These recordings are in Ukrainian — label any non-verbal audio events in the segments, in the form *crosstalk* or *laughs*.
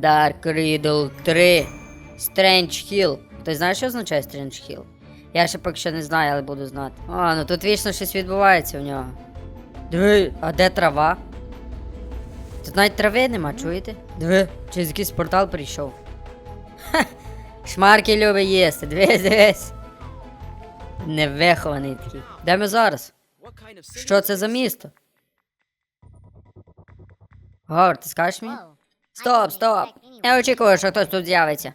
Dark Riddle 3. Strange Hill. Ти знаєш, що означає Strange Hill? Я ще поки що не знаю, але буду знати. О, ну тут вічно щось відбувається в нього. Диви, а де трава? Тут навіть трави нема, чуєте? Диви, через якийсь портал прийшов. Ха! Шмарки любить їсти, дивись, дивись. Невихований такий. Де ми зараз? Що це за місто? Говар, ти скажеш мені? Стоп, стоп! Я очікую, що хтось тут з'явиться.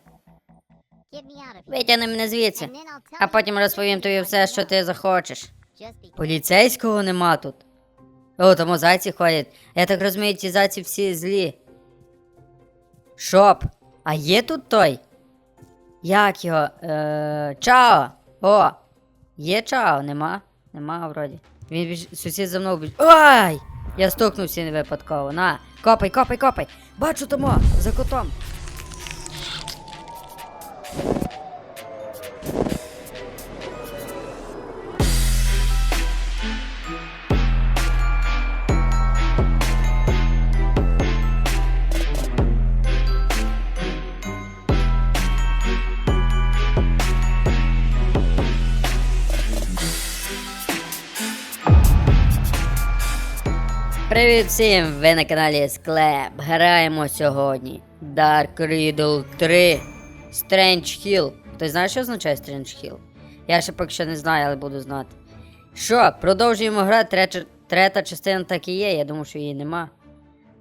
Витягни мене звідси, а потім розповім тобі все, що ти захочеш. Поліцейського нема тут. О, тому зайці ходять. Я так розумію, ті зайці всі злі. Шоп, а є тут той? Як його? Е, Чао! О! Є чао, нема? Нема вроді. Він біж... сусід за мною біж... Ой! Я стукнувся не випадково. На! Копай, копай, копай! Бачу тому! За котом! Привіт всім! Ви на каналі Склеп. Граємо сьогодні Dark Riddle 3 Strange Hill. Ти знаєш, що означає Strange Hill? Я ще поки що не знаю, але буду знати. Що, продовжуємо грати, третя, третя частина так і є, я думаю, що її нема.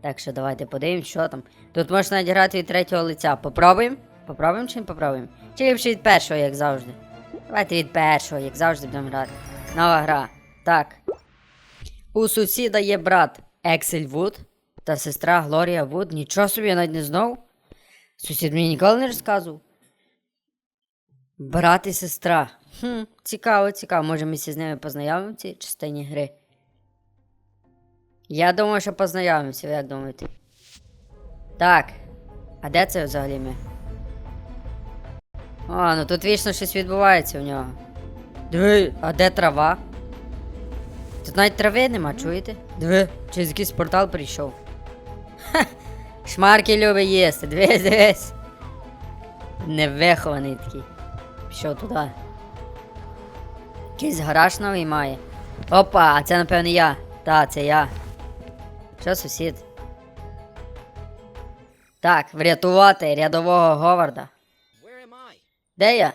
Так що давайте подивимось, що там. Тут можна навіть грати від третього лиця. Попробуємо? Попробуємо чи не попробуємо? Чи ліпше від першого, як завжди? Давайте від першого, як завжди будемо грати. Нова гра. Так. У сусіда є брат Ексель Вуд та сестра Глорія Вуд. Нічого собі навіть не знав. Сусід мені ніколи не розказував. Брат і сестра. Хм, цікаво, цікаво. Може ми з ними познайомимося в цій частині гри. Я думаю, що познайомимося, ви як думаєте? Так. А де це взагалі ми? О, ну тут вічно щось відбувається в нього. Диви, а де трава? Тут навіть трави нема, чуєте? Диви, через якийсь портал прийшов. Ха! Шмарки любить їсти, дивись, дивись. Невихований такий. Пішов туди. Якийсь гараж новий має. Опа, а це напевно я. Та, це я. Що, сусід? Так, врятувати рядового Говарда. Де я?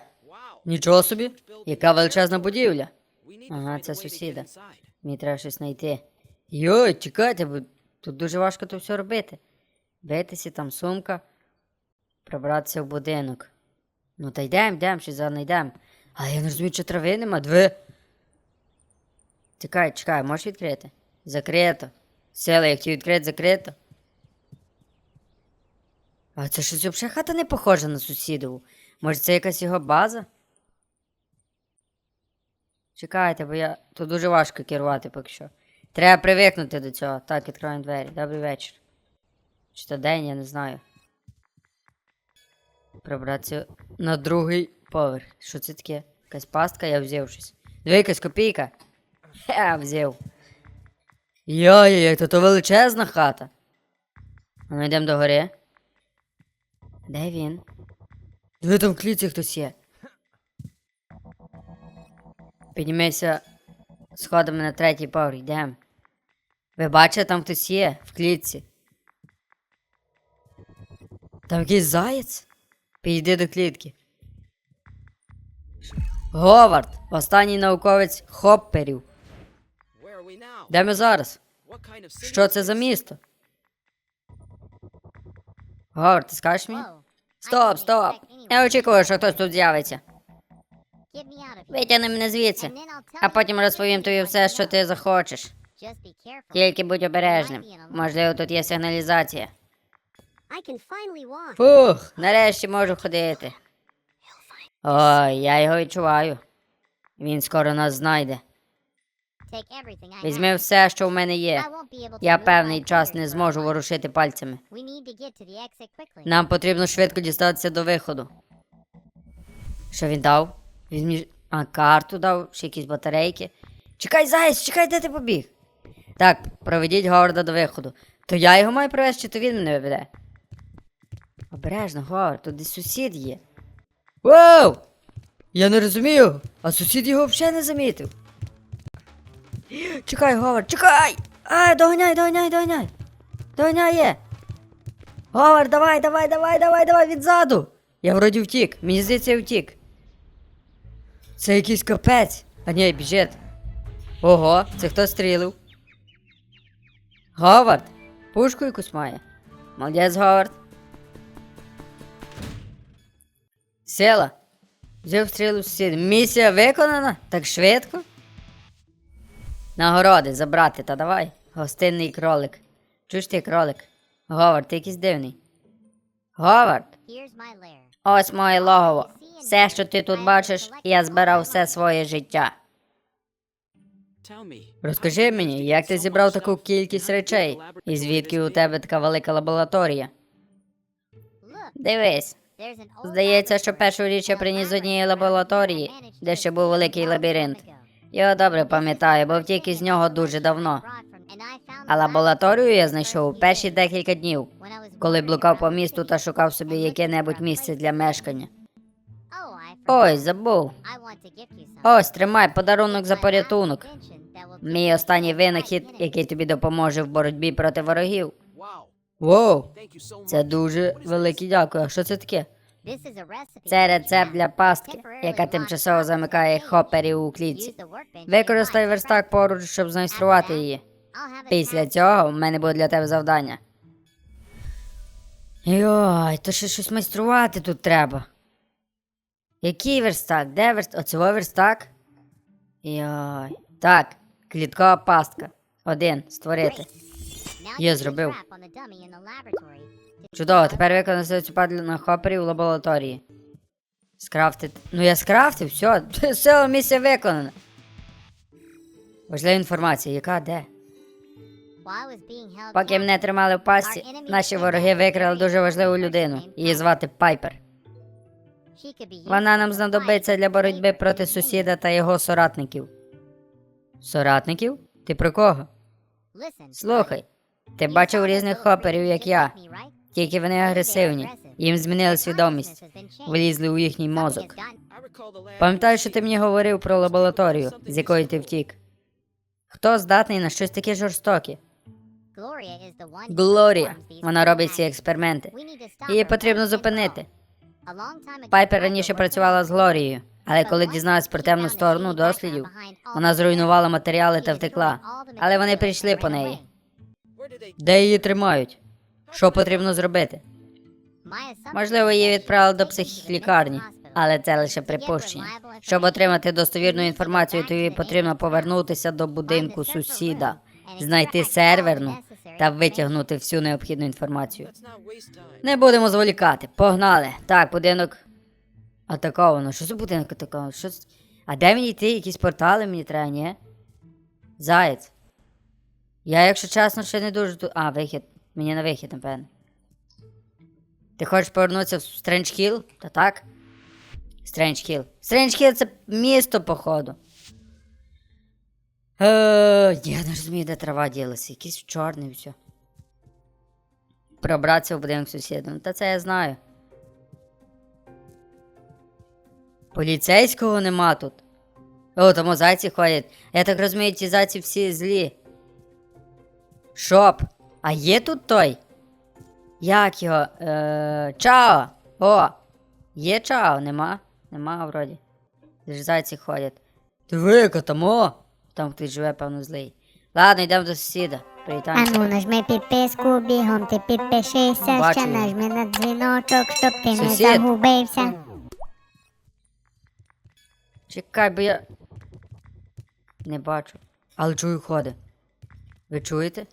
Нічого собі. Яка величезна будівля. Ага, це сусіда. Мені треба щось знайти. Йой, чекайте, бо тут дуже важко то все робити. Битися, там сумка, пробратися в будинок. Ну та йдемо, йдемо, щось знайдемо. Але я не розумію, чи трави нема, дві. Чекай, чекай, можеш відкрити? Закрито. Села, як ті відкрити, закрито. А це щось взагалі хата не похожа на сусідову. Може, це якась його база? Чекайте, бо я. Тут дуже важко керувати поки що. Треба привикнути до цього. Так, відкриваємо двері. Добрий вечір. Чи то день, я не знаю. Пробратися на другий поверх. Що це таке? Якась пастка, я взяв щось. Диви, якась копійка. Я взяв. Йой-йой, то то величезна хата. А ну йдемо до гори. Де він? Диви, там в кліці хтось є. Піднімайся сходами на третій поверх, йдемо. Ви бачите, там хтось є в клітці. Там якийсь заєць? Підійди до клітки. Говард, останній науковець хопперів. Де ми зараз? Що це за місто? Говард, ти скажеш мені? Стоп, стоп! Я очікую, що хтось тут з'явиться. Витягни мене звідси, а потім розповім тобі все, що ти захочеш. Тільки будь обережним. Можливо, тут є сигналізація. Фух, нарешті можу ходити. Ой, я його відчуваю. Він скоро нас знайде. Візьми все, що в мене є. Я певний час не зможу ворушити пальцями. Нам потрібно швидко дістатися до виходу. Що він дав? Він мені... А, карту дав, ще якісь батарейки. Чекай, заяць, чекай, де ти побіг? Так, проведіть Говарда до виходу. То я його маю привезти, чи то він мене виведе? Обережно, Говард, тут десь сусід є. Вау! Я не розумію, а сусід його взагалі не замітив. Чекай, Говард, чекай! Ай, доганяй, доганяй, доганяй! Доганяє! Говард, давай, давай, давай, давай, давай відзаду! Я вроді втік, мені здається, я втік. Це якийсь капець. А ні, біжить. Ого, це хто стрілив? Говард! Пушку якусь має. Молодець, Говард. Села. Взяв стрілу сусід. Місія виконана? Так швидко? Нагороди забрати, та давай. Гостинний кролик. Чуєш ти кролик? Говард, ти якийсь дивний. Говард, ось моє логово. Все, що ти тут бачиш, я збирав все своє життя. Розкажи мені, як ти зібрав таку кількість речей, і звідки у тебе така велика лабораторія? Дивись, здається, що першу річ я приніс з однієї лабораторії, де ще був великий лабіринт. Я добре пам'ятаю, бо втік із нього дуже давно. А лабораторію я знайшов у перші декілька днів, коли блукав по місту та шукав собі яке-небудь місце для мешкання. Ой, забув. Ось, тримай подарунок за порятунок. Мій останній винахід, який тобі допоможе в боротьбі проти ворогів. Воу, це дуже велике дякую. Що це таке? Це рецепт для пастки, яка тимчасово замикає хопперів у клітці. Використай верстак поруч, щоб змайструвати її. Після цього в мене буде для тебе завдання. Йой, то ще щось майструвати тут треба. Який верстак? Де верстак? Оцього верстак? Йой. Так, кліткова пастка. Один. Створити. Я зробив. Чудово, тепер виконати цю падлю на хопері у лабораторії. Скрафтити. Ну я скрафтив, все, *laughs* все, місія виконана. Важлива інформація, яка де? Поки мене тримали в пасті, наші вороги викрали дуже важливу людину. Її звати Пайпер. Вона нам знадобиться для боротьби проти сусіда та його соратників. Соратників? Ти про кого? Слухай, ти бачив різних хоперів, як я. Тільки вони агресивні. Їм змінили свідомість, влізли у їхній мозок. Пам'ятаю, що ти мені говорив про лабораторію, з якої ти втік. Хто здатний на щось таке жорстоке? Глорія. Вона робить ці експерименти. Її потрібно зупинити. Пайпер раніше працювала з Глорією, але коли дізналась про темну сторону дослідів, вона зруйнувала матеріали та втекла. Але вони прийшли по неї. Де її тримають? Що потрібно зробити? Можливо, її відправили до психлікарні, але це лише припущення. Щоб отримати достовірну інформацію, тобі потрібно повернутися до будинку сусіда, знайти серверну та витягнути всю необхідну інформацію. Не будемо зволікати. Погнали. Так, будинок атаковано. Що за будинок атаковано? Що... А де мені йти? Якісь портали мені треба, ні? Заєць. Я, якщо чесно, ще не дуже тут. А, вихід. Мені на вихід, напевно. Ти хочеш повернутися в Стрендж Хілл? Та так? Стрендж Хілл. Стрендж Хілл це місто, походу. Е, я не розумію, де трава ділася. Якийсь чорний все. Пробратися в будинок сусіда. Ну, та це я знаю. Поліцейського нема тут. О, тому зайці ходять. Я так розумію, ті зайці всі злі. Шоп. А є тут той? Як його? Е, чао! О! Є чао, нема? Нема вроді. Де ж зайці ходять. Диви-ка там, о! Там хтось живе, певно, злий. Ладно, йдемо до сусіда. Привітаємо. Ану, нажми підписку, бігом ти підпишися, Бачу. ще нажми на дзвіночок, щоб ти не Сусід. загубився. Чекай, бо я. Не бачу. Але чую ходи. Ви чуєте?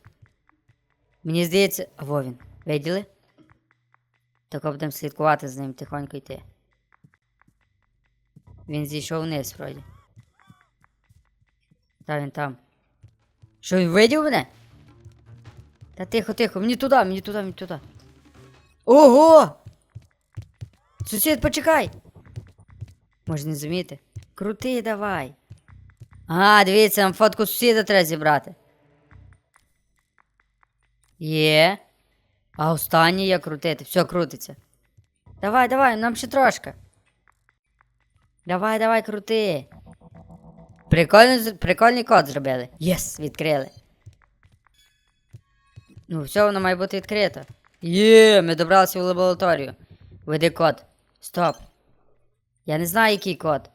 Мені здається. А во він. Виділи? Так будемо слідкувати за ним тихонько йти. Він зійшов вниз вроді. Та він там. Що він видів мене? Та тихо, тихо, мені туди, мені туди, мені туди. Ого! Сусід, почекай! Може не зуміти? Крути давай. Ага, дивіться, нам фотку сусіда треба зібрати. Є. А останній як крутити. Все крутиться. Давай, давай, нам ще трошки. Давай, давай, крути. Прикольний, прикольний код зробили. Єс, відкрили. Ну, все, воно має бути відкрито. Є, ми добралися в лабораторію. Веди код. Стоп. Я не знаю, який код.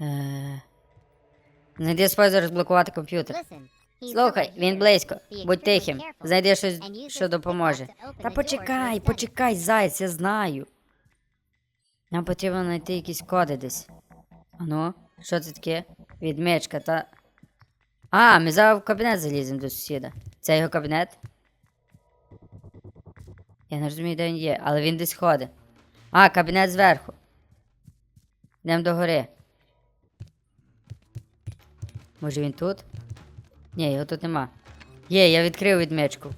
Е... Знайди спосіб розблокувати комп'ютер. Слухай, він близько. Будь тихим. Знайди щось, що допоможе. Та почекай, почекай, зайць, я знаю. Нам потрібно знайти якісь коди десь. Ану, що це таке? Відмичка, та. А, ми зараз в кабінет заліземо до сусіда. Це його кабінет? Я не розумію, де він є, але він десь ходить. А, кабінет зверху. Йдемо до гори. Може він тут? Ні, його тут нема. Є, я відкрив відмичку.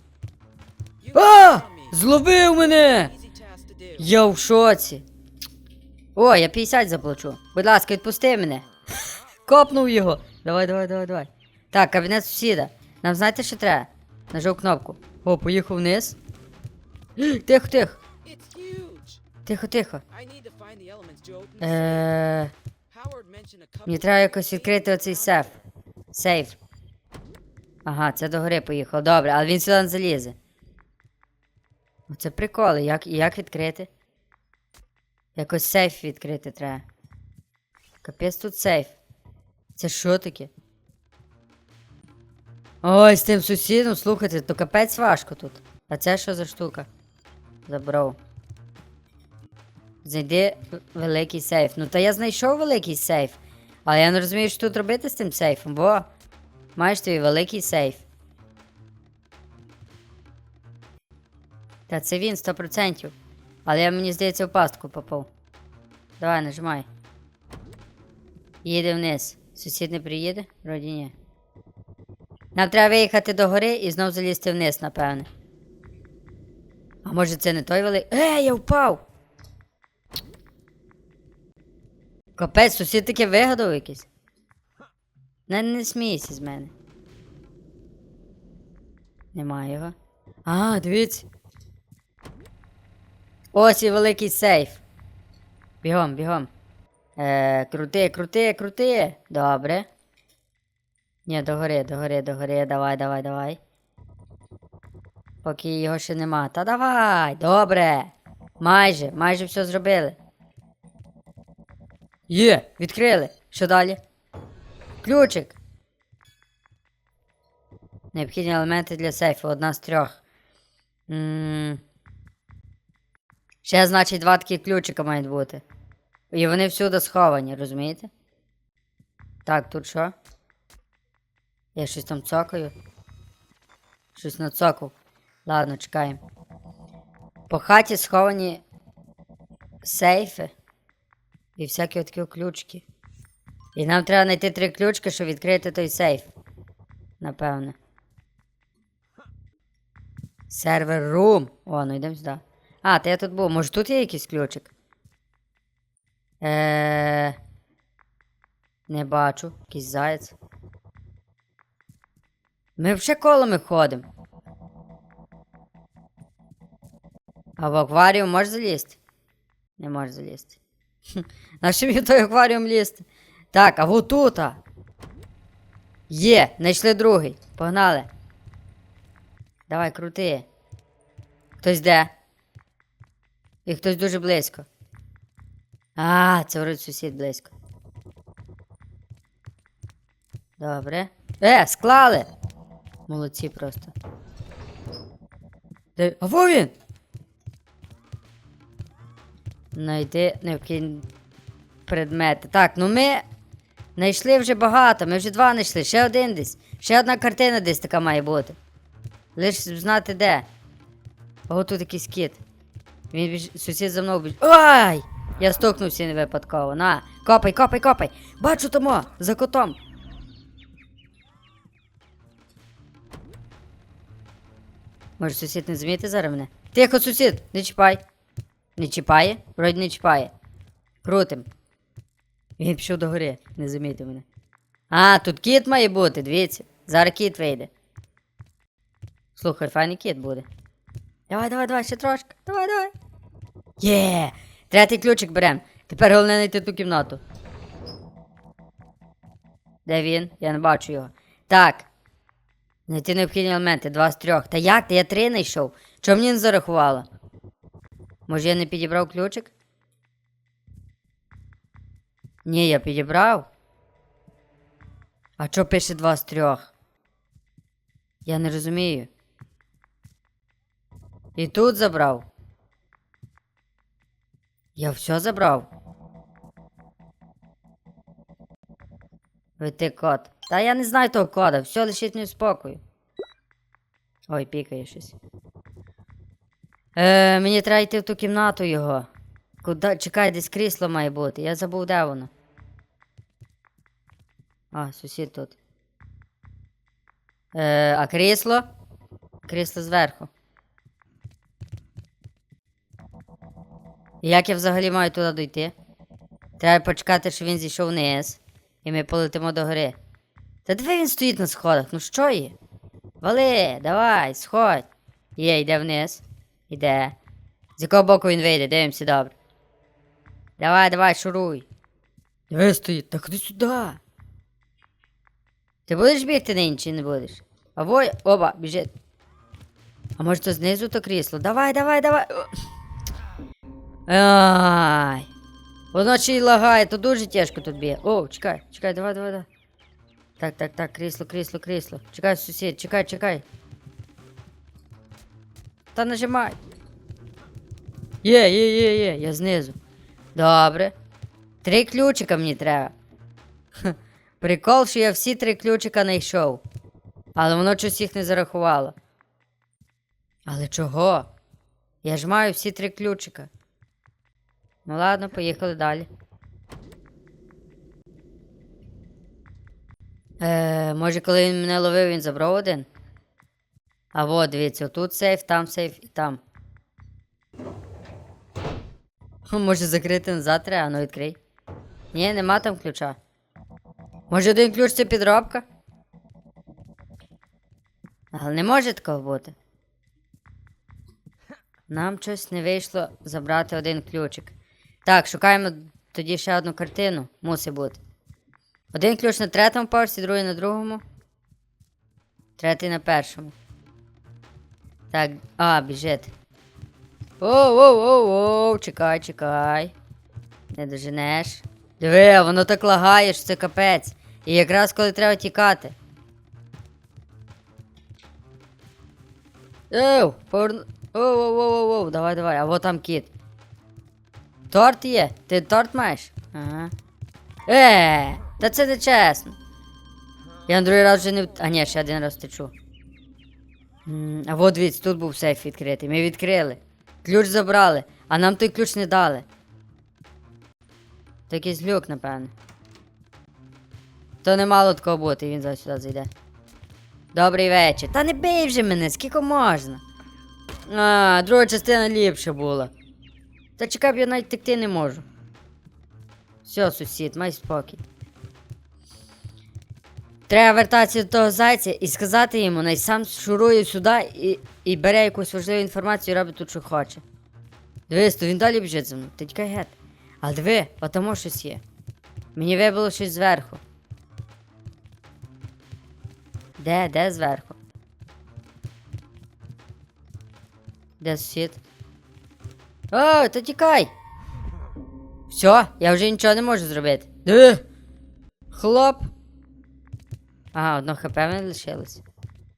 А! Зловив мене! Я в шоці. О, я 50 заплачу. Будь ласка, відпусти мене. Копнув його. Давай, давай, давай, давай. Так, кабінет сусіда. Нам знаєте, що треба? Нажав кнопку. О, поїхав вниз. *gasps* Тихо, тихо. Тихо, тихо. Е, мені треба якось відкрити оцей сейф. Сейф. Ага, це до гори поїхав. Добре, але він сюди не залізе. Оце приколи. Як, як відкрити? Якось сейф відкрити треба. Капець тут сейф. Це що таке? Ой, з тим сусідом, слухайте, то капець важко тут. А це що за штука? Забрав. Знайди великий сейф. Ну та я знайшов великий сейф. Але я не розумію, що тут робити з тим сейфом, бо маєш твій великий сейф. Та це він 100%. Але я мені здається в пастку попав. Давай, нажимай. Їде вниз. Сусід не приїде? Вроді ні. Нам треба виїхати до гори і знов залізти вниз, напевне. А може це не той великий. Ей, я впав! Капець, сусід таке вигадав якийсь. Не, не смійся з мене. Немає його. А, дивіться. Ось і великий сейф. Бігом, бігом. Е, крути, крути, крути. Добре. Ні, догори, догори, догори. Давай, давай, давай. Поки його ще нема. Та давай, добре. Майже, майже все зробили. Є, відкрили. Що далі? Ключик. Необхідні елементи для сейфу, одна з трьох. м Ще, значить, два такі ключика мають бути. І вони всюди сховані, розумієте? Так, тут що? Я щось там цокаю. Щось нацокав. Ладно, чекаємо. По хаті сховані сейфи. І всякі такі ключики. І нам треба знайти три ключки, щоб відкрити той сейф. Напевне. Сервер рум. О, ну йдемо сюди. А, то я тут був. Може тут є якийсь ключик? Е. Не бачу. Якийсь заєць. Ми вже колами ходимо. А в акваріум можеш залізти? Не можеш залізти. На що мені той акваріум лізти? Так, а вот тут. Є, знайшли другий. Погнали. Давай, крути. Хтось де? І хтось дуже близько. А, це вроді сусід близько. Добре. Е, склали! Молодці просто. Де... А во він! Найди необхідні предмети. Так, ну ми знайшли вже багато, ми вже два знайшли, ще один десь. Ще одна картина десь така має бути. Лиш знати де. Ого, тут якийсь кіт. Він біж... сусід за мною біж... Ой! Я стукнувся не випадково. На, копай, копай, копай! Бачу тому, за котом. Може, сусід не зміти зараз мене? Тихо, сусід, не чіпай. Не чіпає? Вроді не чіпає. Крутим. Він пішов до гори, не замітив мене. А, тут кіт має бути, дивіться. Зараз кіт вийде. Слухай, файний кіт буде. Давай, давай, давай, ще трошки. Давай, давай. Є! Третій ключик берем. Тепер головне знайти ту кімнату. Де він? Я не бачу його. Так. Знайти необхідні елементи, два з трьох. Та як? Та я три знайшов. Чому мені не зарахувало? Може я не підібрав ключик? Ні, я підібрав. А що пише два з трьох? Я не розумію. І тут забрав. Я все забрав. Ви ти код. Та я не знаю того кода, все лишіть мені в спокою. Ой, пікає щось. Е, мені треба йти в ту кімнату його. Куда? Чекай, десь крісло має бути. Я забув, де воно. А, сусід тут. Е, а крісло? Крісло зверху. Як я взагалі маю туди дойти? Треба почекати, щоб він зійшов вниз. І ми полетимо до гори. Та диви він стоїть на сходах, ну що є? Вали, давай, сходь. Є, йде вниз. Іде. З якого боку він вийде, дивимося добре. Давай, давай, шуруй. Диви стоїть, так ходи сюди. Ти будеш бігти нині чи не будеш? А оба, біжить. А може то знизу то крісло? Давай, давай, давай. Ай. Воно ще й лагає, то дуже тяжко тут б'є. О, чекай, чекай, давай, давай, давай. Так, так, так, крісло, крісло, крісло. Чекай, сусід, чекай, чекай. Та нажимай. Є, є, є, є, я знизу. Добре. Три ключика мені треба. Прикол, що я всі три ключика знайшов. Але воно щось їх не зарахувало. Але чого? Я ж маю всі три ключика. Ну ладно, поїхали далі. Е, може, коли він мене ловив, він забрав один? А от, дивіться, тут сейф, там сейф і там. Може закрити назад треба, ну відкрий. Ні, нема там ключа. Може один ключ це підробка? Але не може такого бути. Нам щось не вийшло забрати один ключик. Так, шукаємо тоді ще одну картину. Мусить бути. Один ключ на третьому поверсі, другий на другому. Третій на першому. Так, а, біжить. Оу, оу, оу, оу, чекай, чекай. Не доженеш. Диви, воно так лагає, що це капець. І якраз коли треба тікати. Оу, поверну. Оу, оу, оу, оу, оу, давай, давай, а вот там кіт. Торт є? Ти торт маєш? Ага. Е, та це не чесно. Я на другий раз вже не. А ні, ще один раз течу. А от дивіться, тут був сейф відкритий. Ми відкрили. Ключ забрали, а нам той ключ не дали. То якийсь люк, напевно. То не мало такого бути, він зараз сюди зайде. Добрий вечір. Та не бий вже мене, скільки можна. А, друга частина ліпша була. Та чекай, я навіть текти не можу. Все, сусід, май спокій. Треба вертатися до того зайця і сказати йому, най сам шурує сюди і, і бере якусь важливу інформацію і робить тут, що хоче. Дивись, то він далі біжить за мною. Тікай гет. Але диви, отамо щось є. Мені вибило щось зверху. Де, де зверху? Де сусід? О, та тікай! Все, я вже нічого не можу зробити. Диви! Хлоп! Ага, одно хп мене лишилось.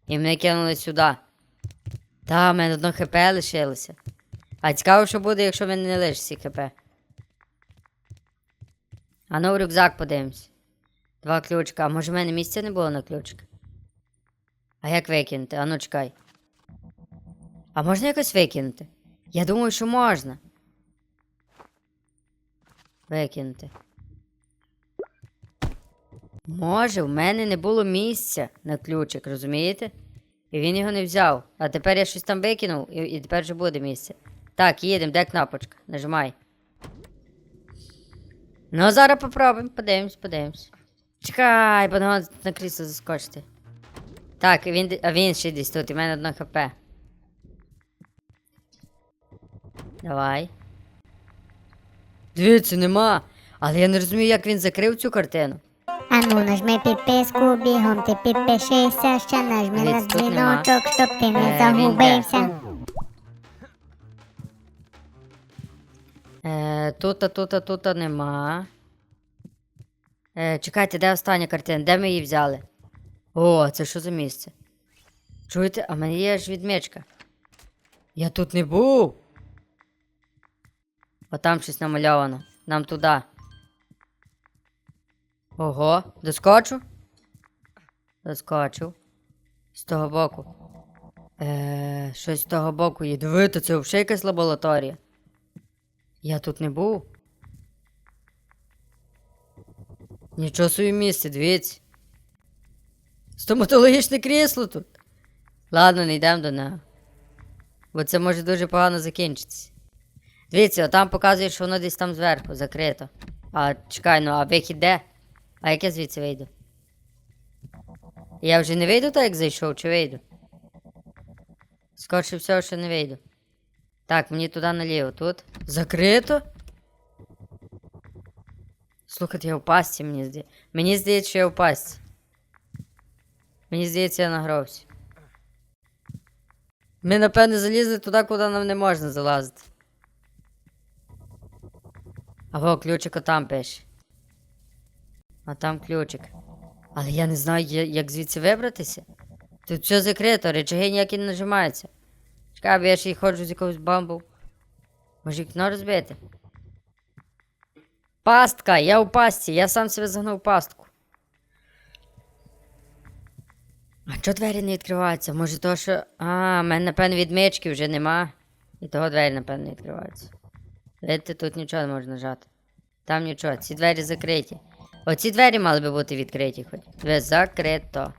І мене кинули сюди. Та, в мене одно хп лишилося. А цікаво, що буде, якщо мене не лишить хп. А ну в рюкзак подивимось. Два ключка. А може в мене місця не було на ключик? А як викинути? А ну чекай. А можна якось викинути? Я думаю, що можна. Викинути. Може, в мене не було місця на ключик, розумієте? І він його не взяв. А тепер я щось там викинув, і, і тепер вже буде місце. Так, їдемо, де кнопочка? Нажимай. Ну, зараз попробуємо, подивимось, подивимось. Чекай, бо на на крісло заскочити. Так, він, а він ще десь тут, і в мене одно хп. Давай. Дивіться, нема. Але я не розумію, як він закрив цю картину. Ану, нажми підписку, бігом ти підпишися, ще нажми на Дивіться, тут нема. дзвіночок, щоб ти не Е, він загубився. Е, тут, тут, тут нема. Е, чекайте, де остання картина? Де ми її взяли? О, це що за місце? Чуєте, а в мене є ж відмічка. Я тут не був. О, там щось намальовано. Нам туди. Ого, доскочу? Доскочив. З того боку. Е, щось з того боку є. Дивіться, це взагалі якась лабораторія. Я тут не був. Нічого собі місце, дивіться. Стоматологічне крісло тут. Ладно, не йдемо до нього. Бо це може дуже погано закінчитися. Дивіться, там показує, що воно десь там зверху закрито. А чекай, ну а вихід де? А як я звідси вийду? Я вже не вийду так, як зайшов, чи вийду? Скорше всього, що не вийду. Так, мені туди наліво. Тут. Закрито? Слухайте, я в пасті, мені здається. Мені здається, що я в пасті. Мені здається, я награвся. Ми, напевне, залізли туди, куди нам не можна залазити. Аго, ключик отам пише. А там ключик. Але я не знаю, як звідси вибратися. Тут все закрито, речаги ніякі не нажимаються. Чекай, бо я ще й ходжу з якогось бамбу. Може вікно розбити? Пастка! Я у пастці, я сам себе загнув пастку. А чого двері не відкриваються? Може то, що. А, в мене, напевно, відмички вже нема. І того двері, напевно, не відкриваються. Видите, тут нічого не можна нажати. Там нічого, ці двері закриті. Оці двері мали би бути відкриті хоч. Ви закрито.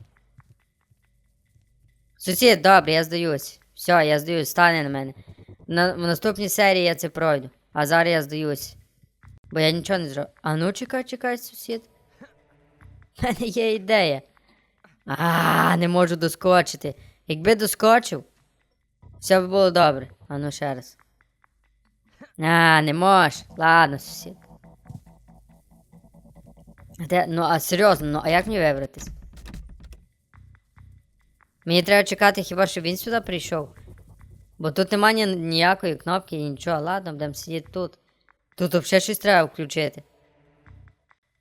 Сусід, добре, я здаюсь. Все, я здаюсь, стане на мене. На, в наступній серії я це пройду. А зараз я здаюсь. Бо я нічого не зроблю. А ну чекай, чекай, сусід. *laughs* У мене є ідея. А, не можу доскочити. Якби доскочив, все б було добре. А ну ще раз. А, не можеш. Ладно, сусід. Де? Ну, а серйозно, ну а як мені вибратись? Мені треба чекати хіба що він сюди прийшов. Бо тут нема ні, ніякої кнопки, нічого. Ладно, будемо сидіти тут. Тут взагалі щось треба включити.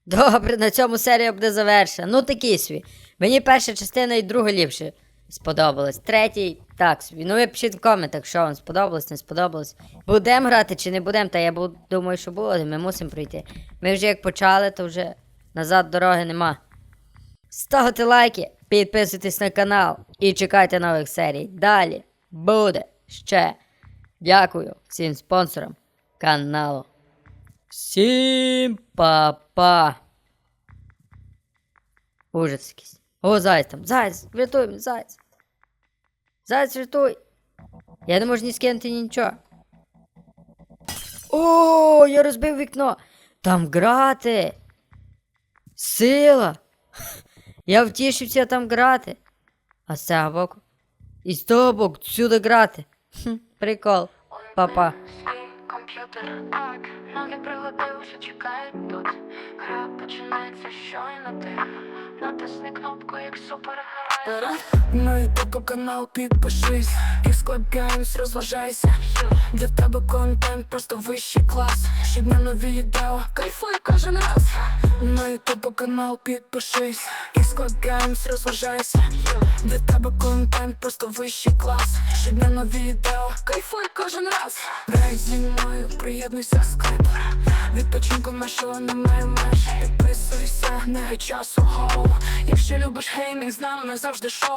Добре, на цьому серія буде завершена. Ну такий свій. Мені перша частина і друга ліпше сподобалась. Третій так. Ну ви пишіть в коментах, що вам сподобалось, не сподобалось. Будемо грати чи не будемо, та я бу- думаю, що буде, ми мусимо пройти. Ми вже як почали, то вже назад дороги нема. Ставте лайки, підписуйтесь на канал і чекайте нових серій. Далі буде ще. Дякую всім спонсорам каналу. Всім па-па. Ужас якийсь. О, заяць там. Заяць, врятуй мене, заяць. Заяць, врятуй. Я не можу ні скинути ні нічого. О, я розбив вікно. Там грати. Сила. Я втішився там грати. А з цього боку. І з того боку сюди грати. Хм, прикол. Па-па. Комп'ютер, так, ноги пригодився, чекають тут. Гра починається щойно ти. Натисни кнопку, як супергерой. На ютуб канал підпишись. І складаємось, розважайся. Для тебе контент просто вищий клас. Щоб на нові відео кайфуй кожен раз. На ютуб канал підпишись. І складаємось, розважайся. Для тебе контент просто вищий клас. Щоб на нові відео кайфуй кожен раз. Грай зі мною, приєднуйся скайпер Відпочинку нашого немає меж Підписуйся, не часу гоу. Якщо любиш геймінг, з нами завжди шоу